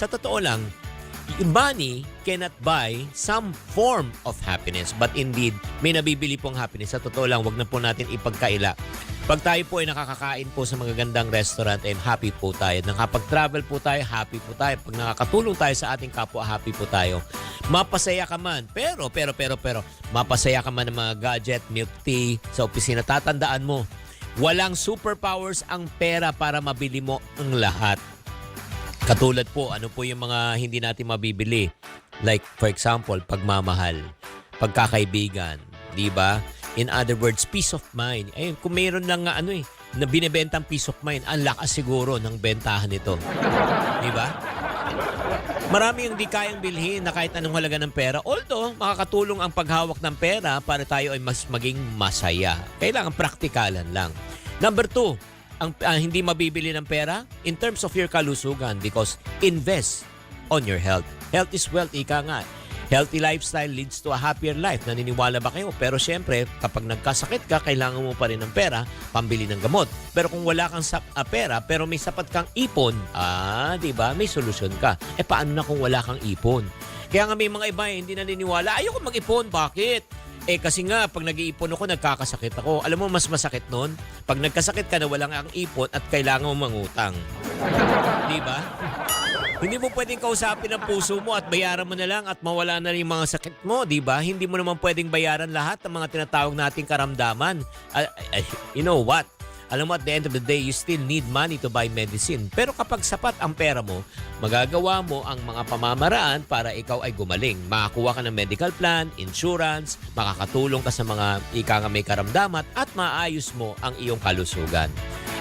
sa totoo lang, money cannot buy some form of happiness. But indeed, may nabibili pong happiness. Sa totoo lang, wag na po natin ipagkaila. Pag tayo po ay nakakakain po sa mga gandang restaurant, and happy po tayo. Nakapag-travel po tayo, happy po tayo. Pag nakakatulong tayo sa ating kapwa, happy po tayo. Mapasaya ka man. Pero, pero, pero, pero, mapasaya ka man ng mga gadget, milk tea, sa opisina. Tatandaan mo, walang superpowers ang pera para mabili mo ang lahat. Katulad po, ano po yung mga hindi natin mabibili? Like, for example, pagmamahal, pagkakaibigan, di ba? In other words, peace of mind. Ayun, kung mayroon lang nga ano eh, na binibentang peace of mind, ang lakas siguro ng bentahan nito. Di ba? Marami yung di kayang bilhin na kahit anong halaga ng pera. Although, makakatulong ang paghawak ng pera para tayo ay mas maging masaya. Kailangan praktikalan lang. Number two, ang ah, hindi mabibili ng pera in terms of your kalusugan because invest on your health. Health is wealth, ika nga. Healthy lifestyle leads to a happier life. Naniniwala ba kayo? Pero syempre, kapag nagkasakit ka, kailangan mo pa rin ng pera, pambili ng gamot. Pero kung wala kang sap- ah, pera, pero may sapat kang ipon, ah, di ba? May solusyon ka. Eh, paano na kung wala kang ipon? Kaya nga may mga iba eh, hindi naniniwala, ayoko mag-ipon. Bakit? Eh kasi nga, pag nag-iipon ako, nagkakasakit ako. Alam mo, mas masakit nun? Pag nagkasakit ka na wala ang ipon at kailangan mo mangutang. Di ba? Hindi mo pwedeng kausapin ang puso mo at bayaran mo na lang at mawala na rin yung mga sakit mo, di ba? Hindi mo naman pwedeng bayaran lahat ng mga tinatawag nating karamdaman. Ah, ah, you know what? Alam mo, at the end of the day, you still need money to buy medicine. Pero kapag sapat ang pera mo, magagawa mo ang mga pamamaraan para ikaw ay gumaling. Makakuha ka ng medical plan, insurance, makakatulong ka sa mga ika nga may karamdaman at maayos mo ang iyong kalusugan.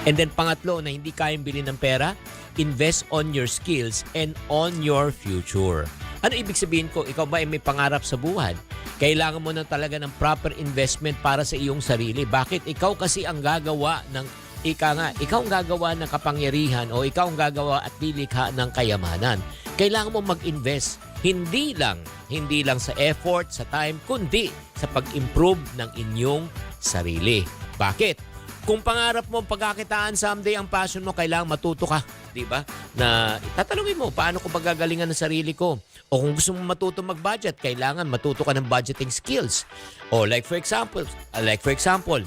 And then pangatlo na hindi kayang bilhin ng pera, invest on your skills and on your future. Ano ibig sabihin ko? Ikaw ba ay may pangarap sa buhay? Kailangan mo na talaga ng proper investment para sa iyong sarili. Bakit? Ikaw kasi ang gagawa ng ika nga, ikaw ang gagawa ng kapangyarihan o ikaw ang gagawa at lilikha ng kayamanan. Kailangan mo mag-invest hindi lang, hindi lang sa effort, sa time, kundi sa pag-improve ng inyong sarili. Bakit? Kung pangarap mo pagkakitaan someday ang passion mo, kailangan matuto ka, 'di ba? Na tatanungin mo, paano ko pagagalingan ng sarili ko? O kung gusto mo matuto mag-budget, kailangan matuto ka ng budgeting skills. O like for example, like for example,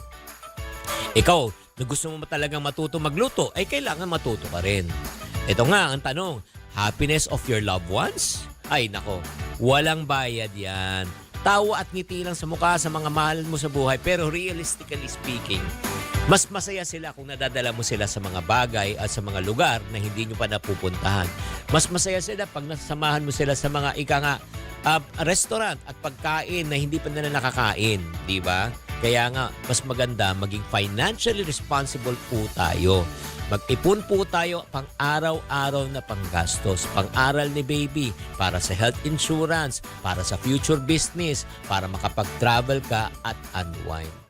ikaw, na gusto mo talagang matuto magluto, ay kailangan matuto ka rin. Ito nga ang tanong, happiness of your loved ones? Ay nako, walang bayad yan. Tawa at ngiti lang sa mukha sa mga mahal mo sa buhay pero realistically speaking, mas masaya sila kung nadadala mo sila sa mga bagay at sa mga lugar na hindi nyo pa napupuntahan. Mas masaya sila pag nasamahan mo sila sa mga ika nga ah, restaurant at pagkain na hindi pa nila nakakain, di ba? Kaya nga, mas maganda maging financially responsible po tayo. Mag-ipon po tayo pang araw-araw na panggastos. Pang-aral ni baby, para sa health insurance, para sa future business, para makapag-travel ka at unwind.